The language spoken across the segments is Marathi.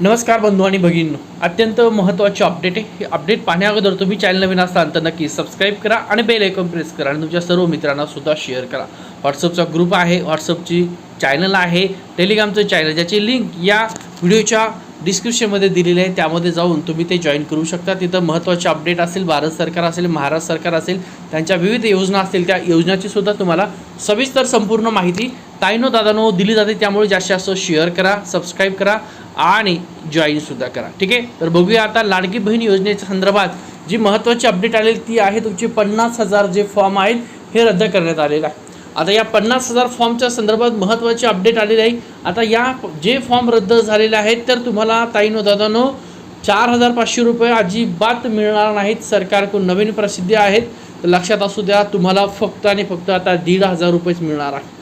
नमस्कार बंधू आणि भगिनींनो अत्यंत महत्त्वाचे अपडेट आहे. हे अपडेट पाहण्याअगोदर तुम्ही चॅनल नवीन असाल तर नक्की सबस्क्राईब करा आणि बेल आयकॉन प्रेस करा आणि तुमच्या सर्व मित्रांना सुद्धा शेअर करा. व्हॉट्सअपचा ग्रुप आहे. व्हॉट्सअपची चॅनल आहे. टेलिग्रामचं चॅनल ज्याची लिंक या व्हिडिओच्या डिस्क्रिप्शनमध्ये दिलेली आहे. त्यामध्ये जाऊन तुम्ही ते जॉईन करू शकता. तिथं महत्त्वाचे अपडेट असेल भारत सरकार असेल महाराष्ट्र सरकार असेल त्यांच्या विविध योजना असतील. त्या योजनाची सुद्धा तुम्हाला सविस्तर संपूर्ण माहिती ताईनो दादानो दिली जाते त्यामुळे जास्तीत जास्त शेअर करा सबस्क्राईब करा आणि जॉईनसुद्धा करा. ठीक आहे? तर बघूया आता लाडकी बहीण योजनेच्या संदर्भात जी महत्त्वाची अपडेट आलेली ती आहे तुमचे पन्नास हजार जे फॉर्म आहेत हे रद्द करण्यात आलेलं आहे. आता या पन्नास हजार फॉर्मच्या संदर्भात महत्त्वाची अपडेट आलेली आहे. आता या जे फॉर्म रद्द झालेले आहेत तर तुम्हाला ताईनो दादानो चार हजार पाचशे रुपये अजिबात मिळणार नाहीत. सरकारकडून नवीन प्रसिद्धी आहेत. तर लक्षात असू द्या तुम्हाला फक्त आणि फक्त आता दीड हजार रुपयेच मिळणार आहे.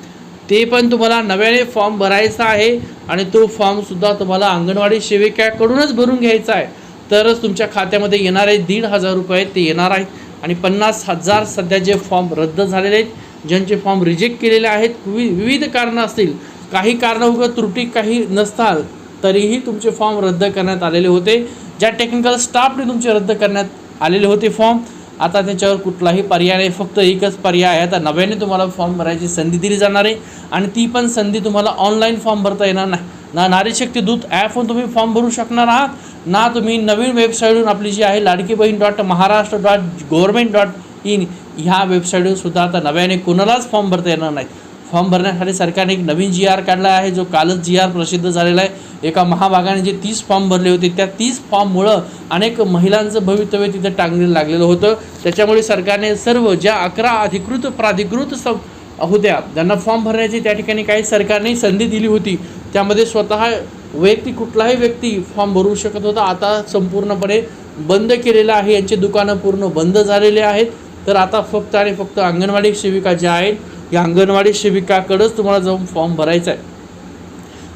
ते पण तुम्हाला नव्याने फॉर्म भरायचा आहे आणि तो फॉर्मसुद्धा तुम्हाला अंगणवाडी सेविकाकडूनच भरून घ्यायचा आहे. तरच तुमच्या खात्यामध्ये येणारे दीड हजार रुपये ते येणार आहेत. आणि पन्नास हजार सध्या जे फॉर्म रद्द झालेले आहेत ज्यांचे फॉर्म रिजेक्ट केलेले आहेत वि विविध कारणं असतील. काही कारणं उगं त्रुटी काही नसताल तरीही तुमचे फॉर्म रद्द करण्यात आलेले होते. ज्या टेक्निकल स्टाफने तुमचे रद्द करण्यात आलेले होते फॉर्म आता त्याच्यावर कुठलाही पर्याय नाही फक्त एकच पर्याय आहे. आता नव्याने तुम्हाला फॉर्म भरायची संधी दिली जाणार आहे आणि ती पण संधी तुम्हाला ऑनलाईन फॉर्म भरता येणार नाही. ना नारीशक्ती दूत ॲपवरून तुम्ही फॉर्म भरू शकणार आहात ना तुम्ही नवीन वेबसाईटवरून आपली जी आहे Ladki Bahin dot Maharashtra dot government dot in ह्या वेबसाईटवर सुद्धा आता नव्याने कोणालाच फॉर्म भरता येणार नाहीत फॉर्म भरण्यासाठी सरकारने एक नवीन जी आर काढला आहे जो कालच जी आर प्रसिद्ध झालेला आहे. एका महाभागाने जे तीस फॉर्म भरले होते त्या तीस फॉर्ममुळं अनेक महिलांचं भवितव्य तिथं टांगलेलं लागलेलं होतं. त्याच्यामुळे सरकारने सर्व ज्या अकरा अधिकृत प्राधिकृत स होत्या ज्यांना फॉर्म भरण्याची त्या ठिकाणी काही सरकारने संधी दिली होती त्यामध्ये स्वतः वैयक्तिक कुठलाही व्यक्ती फॉर्म भरू शकत होता. आता संपूर्णपणे बंद केलेलं आहे. यांचे दुकानं पूर्ण बंद झालेले आहेत. तर आता फक्त आणि फक्त अंगणवाडी सेविका ज्या आहेत या अंगणवाडी सेविकाकडंच तुम्हाला जाऊन फॉर्म भरायचा आहे.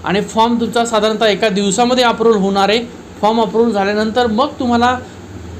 आणि फॉर्म तुमचा साधारणतः एका दिवसामध्ये अप्रूव्हल होणार आहे. फॉर्म अप्रूव्हल झाल्यानंतर मग तुम्हाला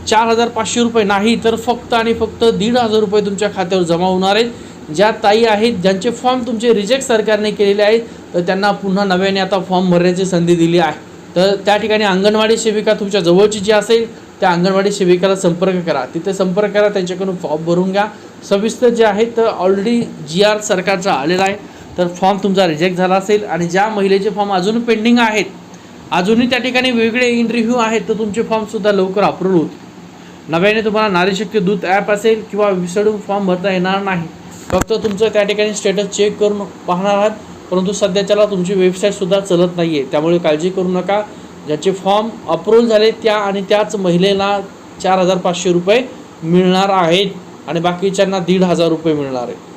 चार हजार पाचशे रुपये नाही तर फक्त आणि फक्त दीड हजार रुपये तुमच्या खात्यावर जमा होणार आहेत. ज्या ताई आहेत ज्यांचे फॉर्म तुमचे रिजेक्ट सरकारने केलेले आहेत तर त्यांना पुन्हा नव्याने आता फॉर्म भरण्याची संधी दिली आहे. तर त्या ठिकाणी अंगणवाडी सेविका तुमच्या जवळची जी असेल त्या अंगणवाडी सेविकाला संपर्क करा. तिथे संपर्क करा त्यांच्याकडून फॉर्म भरून घ्या. सविस्तर जे आहे तर ऑलरेडी जी आर सरकारचा आलेला आहे. तर फॉर्म तुमचा रिजेक्ट झाला असेल आणि ज्या महिलेचे फॉर्म अजून पेंडिंग आहेत अजूनही त्या ठिकाणी वेगळे इंटरव्ह्यू आहेत तर तुमचे फॉर्मसुद्धा लवकर अप्रूव्ह होत नव्याने तुम्हाला नारीशक्य दूत ॲप असेल किंवा विसडून फॉर्म भरता येणार नाही. फक्त तुमचं त्या ठिकाणी स्टेटस चेक करून पाहणार आहात परंतु सध्याच्याला तुमची वेबसाईटसुद्धा चलत नाही आहे त्यामुळे काळजी करू नका. ज्याचे फॉर्म अप्रूव्ह झाले त्या आणि त्याच महिलेला चार हजार पाचशे रुपये मिळणार आहेत. आणि बाकीच्यांना दीड हजार रुपये मिळणार आहे.